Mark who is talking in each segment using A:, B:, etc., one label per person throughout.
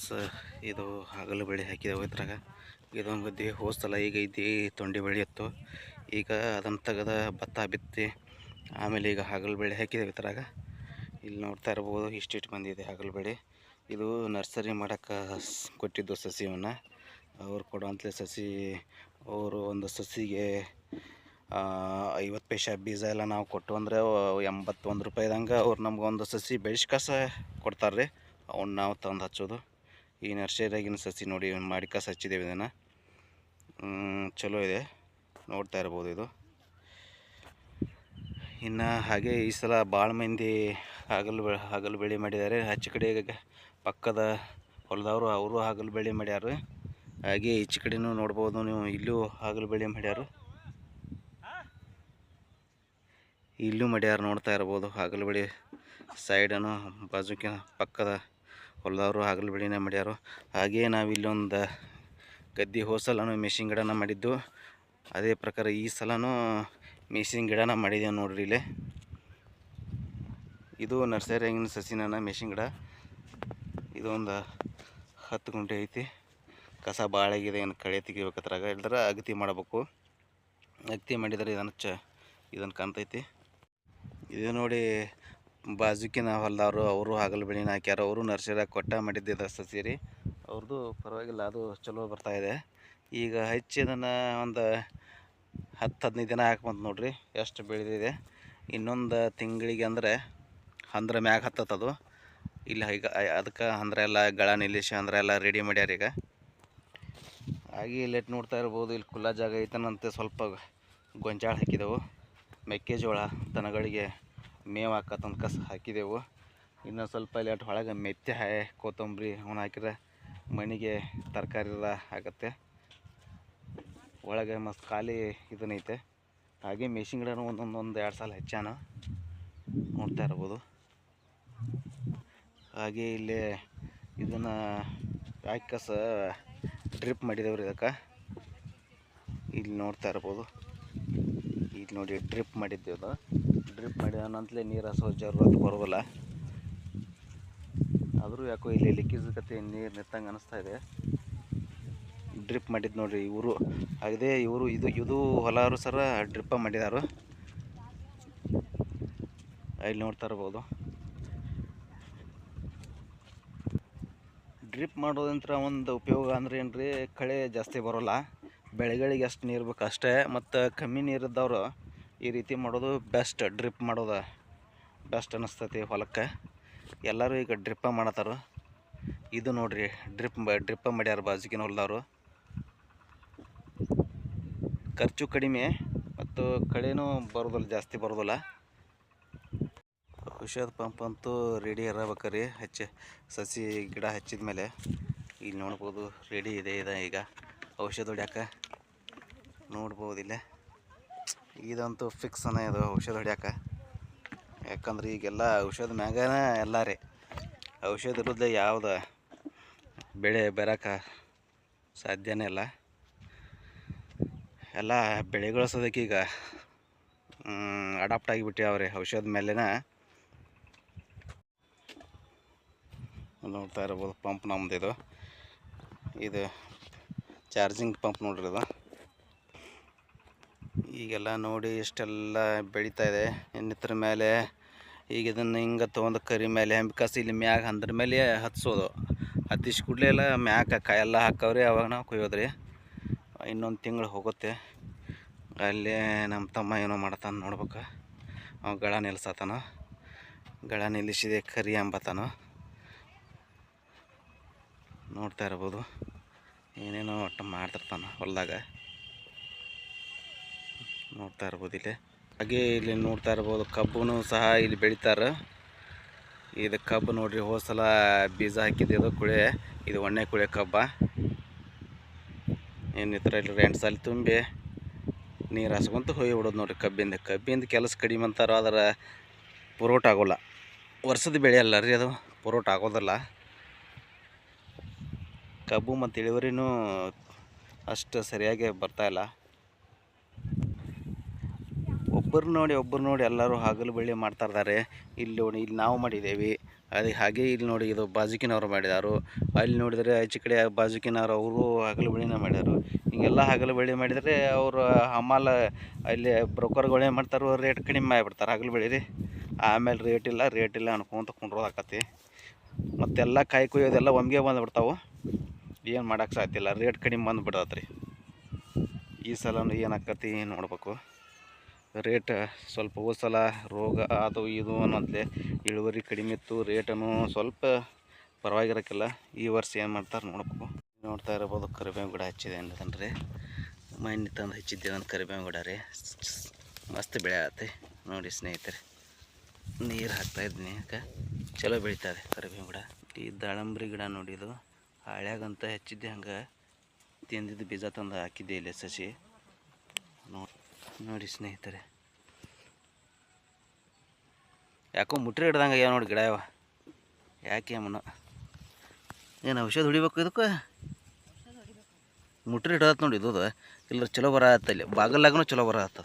A: Friends, ಇದು ಹಗಲು ಬೆಳೆ ಹಾಕಿದೆವು ಇದ್ರಾಗ. ಇದೊಂದು ಗದ್ದೆ ಹೋಸ್ತಲ್ಲ ಈಗ ಇದ್ದಿ ತೊಂಡಿ ಬೆಳೆ ಇತ್ತು. ಈಗ ಅದನ್ನು ತೆಗೆದ ಭತ್ತ ಬಿತ್ತಿ, ಆಮೇಲೆ ಈಗ ಹಗಲು ಬೆಳೆ ಹಾಕಿದೆವು ಇದ್ರಾಗ. ಇಲ್ಲಿ ನೋಡ್ತಾ ಇರ್ಬೋದು ಇಷ್ಟಿಷ್ಟು ಬಂದಿದೆ ಹಗಲು ಬೆಳೆ ಇದು ನರ್ಸರಿ ಮಾಡೋಕ್ಕೆ ಕೊಟ್ಟಿದ್ದು ಸಸಿಯನ್ನು ಅವ್ರು ಕೊಡುವಂಥ ಸಸಿ, ಅವರು ಒಂದು ಸಸಿಗೆ ಐವತ್ತು ಪೈಸೆ ಬೀಜ ಎಲ್ಲ ನಾವು ಕೊಟ್ಟು ಅಂದರೆ ಎಂಬತ್ತೊಂದು ರೂಪಾಯಿದಂಗೆ ಅವ್ರು ನಮ್ಗೆ ಒಂದು ಸಸಿ ಬೆಳೆಸ್ಕಸ ಕೊಡ್ತಾರೆ ರೀ ಅವನ್ನ ನಾವು ತಂದು ಹಚ್ಚೋದು. ಈ ನರ್ಸರಿಯಾಗಿನ ಸಸಿ ನೋಡಿ ಮಾಡಿಕ ಹಚ್ಚಿದ್ದೇವೆ ಇದನ್ನು. ಚಲೋ ಇದೆ. ನೋಡ್ತಾ ಇರ್ಬೋದು ಇದು. ಇನ್ನು ಹಾಗೆ ಈ ಸಲ ಭಾಳ ಮಂದಿ ಹಗಲು ಹಗಲು ಬೆಳೆ ಮಾಡಿದ್ದಾರೆ. ಆಚೆ ಕಡೆ ಪಕ್ಕದ ಹೊಲದವರು ಅವರು ಹಗಲು ಬೆಳೆ ಮಾಡ್ಯಾರು. ಹಾಗೆ ಈಚೆ ಕಡೆನೂ ನೋಡ್ಬೋದು ನೀವು. ಇಲ್ಲೂ ಹಗಲು ಬೆಳೆ ಮಾಡ್ಯಾರು. ಇಲ್ಲೂ ಮಾಡ್ಯಾರು ನೋಡ್ತಾ ಇರ್ಬೋದು. ಹಗಲು ಬೆಳೆ ಸೈಡನ್ನು ಬಾಜುಕಿನ ಪಕ್ಕದ ಹೊಲದವರು ಹಗಲು ಬೆಳೆನೇ ಮಾಡ್ಯಾರು. ಹಾಗೆ ನಾವು ಇಲ್ಲೊಂದು ಗದ್ದೆ ಹೋಸಲನು ಮೆಷಿನ್ ಗಿಡನ ಮಾಡಿದ್ದು. ಅದೇ ಪ್ರಕಾರ ಈ ಸಲನೂ ಮೆಷಿನ್ ಗಿಡನ ಮಾಡಿದ್ದೇವೆ ನೋಡ್ರಿ ಇಲ್ಲಿ. ಇದು ನರ್ಸರಿಯಾಗಿನ ಸಸಿನ ಮೆಷಿನ್ ಗಿಡ. ಇದೊಂದು ಹತ್ತು ಗುಂಟೆ ಐತಿ. ಕಸ ಭಾಳ ಆಗಿದೆ, ಏನು ಕಳೆ ತೆಗಿಬೇಕತ್ರಾಗ. ಇಲ್ದ್ರೆ ಅಗತಿ ಮಾಡಬೇಕು. ಅಗತಿ ಮಾಡಿದರೆ ಇದನ್ನು ಚ ಇದನ್ನು ಕಾಣ್ತೈತಿ. ಇದು ನೋಡಿ ಬಾಜುಕಿನ ಹೊಲದವರು, ಅವರು ಹಗಲು ಬೆಳೆನ ಹಾಕ್ಯಾರ, ಅವರು ನರ್ಸರಿಯಾಗ ಕೊಟ್ಟ ಮಾಡಿದ್ದೆ ಸಸಿ ರೀ ಅವ್ರದ್ದು ಪರವಾಗಿಲ್ಲ, ಅದು ಚಲೋ ಬರ್ತಾ ಇದೆ. ಈಗ ಹೆಚ್ಚಿದನ್ನು ಒಂದು ಹತ್ತು ಹದಿನೈದು ದಿನ ಹಾಕ್ಬಂತು ನೋಡ್ರಿ, ಎಷ್ಟು ಬೆಳೆದಿದೆ. ಇನ್ನೊಂದು ತಿಂಗಳಿಗೆ ಅಂದರೆ ಅಂದ್ರೆ ಮ್ಯಾಗ ಹತ್ತತ್ತದು ಇಲ್ಲಿ, ಈಗ ಅದಕ್ಕೆ ಅಂದ್ರೆ ಎಲ್ಲ ಗಳ ನಿಲ್ಲಿಸಿ ಅಂದ್ರೆ ಎಲ್ಲ ರೆಡಿ ಮಾಡ್ಯಾರ ಈಗ. ಹಾಗೆ ಇಲ್ಲಿ ನೋಡ್ತಾ ಇರ್ಬೋದು, ಇಲ್ಲಿ ಖುಲ್ಲಾ ಜಾಗ ಐತನಂತೆ ಸ್ವಲ್ಪ ಗೊಂಜಾಳ ಹಾಕಿದೆವು. ಮೆಕ್ಕೆಜೋಳ ದನಗಳಿಗೆ ಮೇವು ಹಾಕತ್ತಂದು ಕಸ ಹಾಕಿದೆವು. ಇನ್ನು ಸ್ವಲ್ಪ ಇಲ್ಲಿ ಅಟ್ ಒಳಗೆ ಮೆತ್ತೆ ಹಾಯ್ ಕೊತ್ತಂಬರಿ ಅವನ್ನ ಹಾಕಿದ್ರೆ ಮಣಿಗೆ ತರಕಾರಿ ಎಲ್ಲ ಆಗುತ್ತೆ. ಒಳಗೆ ಮಸ್ತ್ ಖಾಲಿ ಇದನ್ನೈತೆ ಹಾಗೆ ಮೆಷಿನ್ ಗಿಡನೂ ಒಂದೊಂದು ಒಂದು ಎರಡು ಸಲ ಹೆಚ್ಚಾನ ನೋಡ್ತಾ ಇರ್ಬೋದು. ಹಾಗೆ ಇಲ್ಲಿ ಇದನ್ನು ಹಾಕಿ ಕಸ ಡ್ರಿಪ್ ಮಾಡಿದೇವ್ರಿ ಇದಕ್ಕೆ. ಇಲ್ಲಿ ನೋಡ್ತಾ ಇರ್ಬೋದು. ಇಲ್ಲಿ ನೋಡಿ ಡ್ರಿಪ್ ಮಾಡಿದ್ದೇವೆ ಅದು. ಡ್ರಿಪ್ ಮಾಡಿದ ನಂತಲೇ ನೀರು ಹಸೋ ಜರೂರತ್ ಬರೋದಿಲ್ಲ. ಆದರೂ ಯಾಕೋ ಇಲ್ಲಿ ಲೀಕೇಜ್ ಕತೆ ನೀರು ನಿಂತಂಗೆ ಅನಿಸ್ತಾ ಇದೆ. ಡ್ರಿಪ್ ಮಾಡಿದ್ದು ನೋಡಿರಿ ಇವರು. ಅದೇ ಇವರು, ಇದು ಇದು ಹೊಲಾರು ಸರ ಡ್ರಿಪ್ಪ ಮಾಡಿದಾರು. ಇಲ್ಲಿ ನೋಡ್ತಾ ಇರ್ಬೋದು. ಡ್ರಿಪ್ ಮಾಡೋದಂತ್ರ ಒಂದು ಉಪಯೋಗ ಅಂದ್ರೆ ಏನು ರೀ ಕಳೆ ಜಾಸ್ತಿ ಬರೋಲ್ಲ. ಬೆಳೆಗಳಿಗೆ ಎಷ್ಟು ನೀರು ಬೇಕು ಅಷ್ಟೇ. ಮತ್ತು ಕಮ್ಮಿ ನೀರಿದ್ದವರು ಈ ರೀತಿ ಮಾಡೋದು ಬೆಸ್ಟ್ ಡ್ರಿಪ್ ಮಾಡೋದು ಬೆಸ್ಟ್ ಅನ್ನಿಸ್ತೈತಿ ಹೊಲಕ್ಕೆ. ಎಲ್ಲರೂ ಈಗ ಡ್ರಿಪ್ಪ ಮಾಡತ್ತಾರ ಇದು ನೋಡಿರಿ ಡ್ರಿಪ್ ಡ್ರಿಪ್ಪ ಮಾಡ್ಯಾರ ಬಾಜುಕಿನ ಹೊಲದವರು. ಖರ್ಚು ಕಡಿಮೆ ಮತ್ತು ಕಳೆನೂ ಬರೋದಿಲ್ಲ, ಜಾಸ್ತಿ ಬರೋದಿಲ್ಲ. ಔಷಧ ಪಂಪ್ ಅಂತೂ ರೆಡಿ ಇರಬೇಕ್ರಿ. ಹಚ್ಚಿ, ಸಸಿ, ಗಿಡ ಹಚ್ಚಿದ ಮೇಲೆ. ಇಲ್ಲಿ ನೋಡ್ಬೋದು ರೆಡಿ ಇದೆ ಇದೆ ಈಗ. ಔಷಧ ಹೊಡ್ಯಾಕ ಇಲ್ಲೇ. ಇದಂತೂ ಫಿಕ್ಸ್ ಅನ್ನ ಇದು ಔಷಧ ಹೊಡ್ಯಾಕ. ಯಾಕಂದ್ರೆ ಈಗೆಲ್ಲ ಔಷಧ ಮ್ಯಾಗನ ಎಲ್ಲ ರೀ. ಔಷಧ ಇರೋದ್ಲೆ ಯಾವ್ದು ಬೆಳೆ ಬರೋಕೆ ಸಾಧ್ಯನೇ ಇಲ್ಲ. ಎಲ್ಲ ಬೆಳೆಗಳು ಈಗ ಅಡಾಪ್ಟ್ ರೀ ಔಷಧ ಮೇಲೆನ. ನೋಡ್ತಾ ಇರ್ಬೋದು ಪಂಪ್ ನಮ್ದು ಇದು ಇದು ಚಾರ್ಜಿಂಗ್ ಪಂಪ್ ನೋಡ್ರಿ ಇದು. ಈಗೆಲ್ಲ ನೋಡಿ ಇಷ್ಟೆಲ್ಲ ಬೆಳೀತಾ ಇದೆ. ಇನ್ನಿತರ ಮೇಲೆ ಈಗ ಇದನ್ನು ಹಿಂಗೆ ತೊಗೊಂಡು ಕರಿ ಮೇಲೆ ಹೆಂಬಿಕಾಸಿ ಇಲ್ಲಿ ಮ್ಯಾಗ ಅಂದ್ರ ಮೇಲೆ ಹತ್ಸೋದು. ಹತ್ತಿಸ್ ಕೂಡಲೇ ಎಲ್ಲ ಮ್ಯಾಗ ಕಾಯೆಲ್ಲ ಹಾಕವ್ರಿ ಅವಾಗ ನಾವು ಕುಯ್ಯೋದ್ರಿ. ಇನ್ನೊಂದು ತಿಂಗಳು ಹೋಗುತ್ತೆ. ಅಲ್ಲಿ ನಮ್ಮ ತಮ್ಮ ಏನೋ ಮಾಡ್ತಾನೆ ನೋಡ್ಬೇಕು. ಅವ ಗಳ ನಿಲ್ಸತಾನ. ಗಳ ನಿಲ್ಲಿಸಿದೆ ಕರಿ ಅಂಬತಾನ. ನೋಡ್ತಾ ಇರ್ಬೋದು. ಏನೇನೋ ಒಟ್ಟು ಮಾಡ್ತಿರ್ತಾನೆ ಹೊಲದಾಗ. ನೋಡ್ತಾ ಇರ್ಬೋದು ಇಲ್ಲಿ. ಹಾಗೆ ಇಲ್ಲಿ ನೋಡ್ತಾ ಇರ್ಬೋದು ಕಬ್ಬು ಸಹ ಇಲ್ಲಿ ಬೆಳಿತಾರೆ. ಇದು ಕಬ್ಬು ನೋಡ್ರಿ, ಹೋದ ಸಲ ಬೀಜ ಹಾಕಿದ್ದು ಇದು ಕುಳೆ, ಇದು ಒಣ್ಣೆ ಕುಳೆ ಕಬ್ಬ. ಏನು ಈ ಥರ ಇಲ್ಲಿ ಎಂಟು ಸಲ ತುಂಬಿ ನೀರು ಹಾಸ್ಕೊಂತ ಹೋಗಿ ಬಿಡೋದು ನೋಡ್ರಿ ಕಬ್ಬಿಂದ. ಕಬ್ಬಿಂದ ಕೆಲಸ ಕಡಿಮೆ ಅಂತಾರೋ ಅದರ ಪುರೋಟ ಆಗೋಲ್ಲ. ವರ್ಷದ ಬೆಳೆ ಅಲ್ಲ ರೀ ಅದು, ಪುರೋಟ ಆಗೋದಲ್ಲ. ಕಬ್ಬು ಮತ್ತು ಇಳುವರಿನೂ ಅಷ್ಟು ಸರಿಯಾಗಿ ಬರ್ತಾಯಿಲ್ಲ ಒಬ್ಬರು ನೋಡಿ ಒಬ್ಬರು ನೋಡಿ ಎಲ್ಲರೂ ಹಗಲು ಬೆಳ್ಳಿ ಮಾಡ್ತಾ ಇದ್ದಾರೆ. ಇಲ್ಲಿ ನೋಡಿ, ಇಲ್ಲಿ ನಾವು ಮಾಡಿದ್ದೇವೆ. ಅದೇ ಹಾಗೆ ಇಲ್ಲಿ ನೋಡಿ ಇದು ಬಾಜುಕಿನವರು ಮಾಡಿದಾರು. ಅಲ್ಲಿ ನೋಡಿದರೆ ಆಚೆ ಕಡೆ ಬಾಜುಕಿನವರು ಅವರು ಹಗಲು ಬೆಳೆನ ಮಾಡ್ಯಾರು ಹಿಂಗೆಲ್ಲ ಹಗಲು ಬೆಳೆ ಮಾಡಿದರೆ ಅವರು ಹಮಾಲ ಅಲ್ಲಿ ಬ್ರೋಕರ್ಗಳು ಮಾಡ್ತಾರೆ ರೇಟ್ ಕಡಿಮೆ ಆಗಿಬಿಡ್ತಾರೆ ಹಗಲು ಬೆಳೆ ರೀ ಆಮೇಲೆ ರೇಟ್ ಇಲ್ಲ ರೇಟ್ ಇಲ್ಲ ಅನ್ಕೊಂತ ಕುಂಡ್ರೋದಾಕತಿ ಮತ್ತೆಲ್ಲ ಕಾಯಿ ಕುಯ್ಯೋದೆಲ್ಲ ಒಮ್ಗೆ ಬಂದುಬಿಡ್ತಾವೆ. ಏನು ಮಾಡೋಕ್ಕೆ ಸಾಧ್ಯ ಇಲ್ಲ, ರೇಟ್ ಕಡಿಮೆ ಬಂದುಬಿಡತ್ತೆ ರೀ ಈ ಸಲನೂ ಏನಾಕತಿ ನೋಡ್ಬೇಕು. ರೇಟ್ ಸ್ವಲ್ಪ ಹೋದ ಸಲ ರೋಗ ಅದು ಇದು ಅನ್ನೋದ್ಲೆ ಇಳುವರಿ ಕಡಿಮೆ ಇತ್ತು ರೇಟನು ಸ್ವಲ್ಪ ಪರವಾಗಿರಕ್ಕಿಲ್ಲ. ಈ ವರ್ಷ ಏನು ಮಾಡ್ತಾರೆ ನೋಡ್ಬೇಕು. ನೋಡ್ತಾ ಇರ್ಬೋದು ಕರಿಬೇವು ಗಿಡ ಹಚ್ಚಿದೆ ಅನ್ನೋದನ್ರಿ ಮೈನಿ ತಂದು ಹಚ್ಚಿದ್ದೆ ಒಂದು ಕರಿಬೇವು ಗಿಡ ರೀ. ಮಸ್ತ್ ಬೆಳೆ ಆಗುತ್ತೆ ನೋಡಿ ಸ್ನೇಹಿತರೆ, ನೀರು ಹಾಕ್ತಾ ಇದ್ದೀನಿ ಯಾಕೆ? ಚಲೋ ಬೆಳೀತದೆ ಕರಿಬೇವು ಗಿಡ. ಈ ದಾಳಂಬ್ರಿ ಗಿಡ ನೋಡಿದು ಹಾಳ್ಯಾಗಂತ ಹೆಚ್ಚಿದ್ದೆ ಹಂಗೆ. ತಿಂದಿದ್ದು ಬೀಜ ತಂದು ಹಾಕಿದ್ದೆ ಇಲ್ಲಿ ಸಸಿ. ನೋಡಿ ಸ್ನೇಹಿತರೆ. ಯಾಕೋ ಮುಟ್ರಿ ಹಿಡ್ದಂಗೆ ಯಾವ ನೋಡಿ ಗಿಡ ಯಾವ ಯಾಕೆ ಅಮ್ಮನ? ಏನು ಔಷಧ ಹೊಡಿಬೇಕು ಇದಕ್ಕೆ? ಮುಟ್ರಿ ಹಿಡತ್ ನೋಡಿ ಇದು. ಇಲ್ಲ ಚಲೋ ಬರ ಇಲ್ಲಿ ಬಾಗಲ್ಲಾಗೂ ಚಲೋ ಬರ ಆತ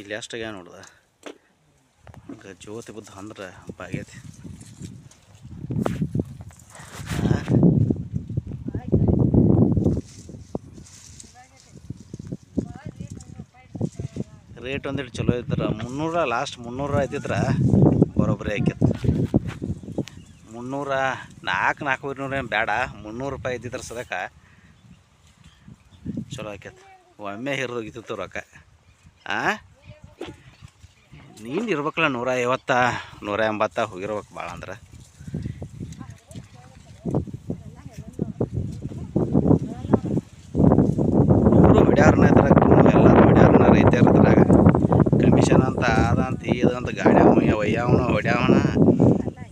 A: ಇಲ್ಲಿ ಅಷ್ಟಾಗ ನೋಡ್ದ. ಹಂಗೆ ಜ್ಯೋತಿ ಬುದ್ಧ ಅಂದ್ರೆ ಬಾಗೈತಿ ರೇಟ್ ಒಂದಿಟ್ಟು ಚಲೋ ಇದ್ರೆ ಮುನ್ನೂರ ಲಾಸ್ಟ್ ಮುನ್ನೂರ ಐತಿದ್ರ, ಬರೋಬ್ಬರಿ ಹಾಕಿತ್ತು ಮುನ್ನೂರ ನಾಲ್ಕು ನಾಲ್ಕೂವರೆ ನೂರು ಏನು ಬೇಡ ಮುನ್ನೂರು ರೂಪಾಯಿ ಇದ್ದಿದ್ರೆ ಸದಕ ಚಲೋ ಹಾಕಿತ್ತು ಒಮ್ಮೆ ಹಿರಿದೋಗಿತ್ತು ರೊಕ್ಕ. ಆ? ನೀನು ಇರ್ಬೇಕಲ್ಲ ನೂರ ಐವತ್ತ, ನೂರ ಎಂಬತ್ತ ಹೋಗಿರ್ಬೇಕು ಭಾಳ ಅಂದ್ರೆ. ಇವರು ಬಿಡಾರ್ನ ಇದ್ರಾಗ ಎಲ್ಲರೂ ಹೊಡ್ಯಾರನ ರೈತರ ಇದ್ರಾಗ ಕಮಿಷನ್ ಅಂತ ಅದಂತ ಅಂತ ಗಾಡಿ ಒಯ್ಯಾವನ ಹೊಡ್ಯಾವನ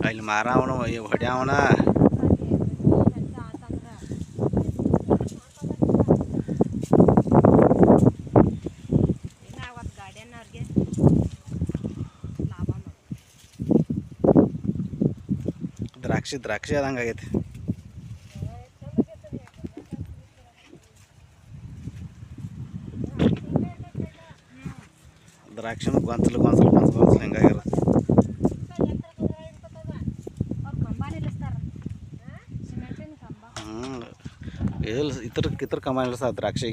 A: ಅಲ್ಲಿ ಮಾರಾವನ ಒಯ್ಯ ಹೊಡ್ಯಾವನ. ದ್ರಾಕ್ಷಿ ದ್ರಾಕ್ಷಿ ಆದಂಗೆ ಆಗೈತಿ ದ್ರಾಕ್ಷಿನೂ ಗೊಂಚಲು ಗೊಂಚಲು ಗೊಂಚಲು ಗೊಂಚಲು
B: ಕಂಬ
A: ಹ್ಞೂ ಇತರ ಇತರ ಕಮಾನ್ ಇಳಿಸ್ತಾರ ದ್ರಾಕ್ಷಿ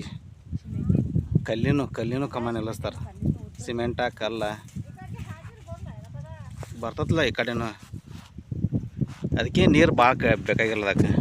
A: ಕಲ್ಲಿನೂ ಕಲ್ಲಿನೂ ಕಮಾನ್ ಇಳಿಸ್ತಾರ. ಸಿಮೆಂಟ, ಕಲ್ಲ. ಬರ್ತದಲ್ಲ ಈ ಕಡೆನೂ. ಅದಕ್ಕೆ ನೀರು ಭಾಳ ಬೇಕಾಗಿಲ್ಲ ಅದಕ್ಕೆ.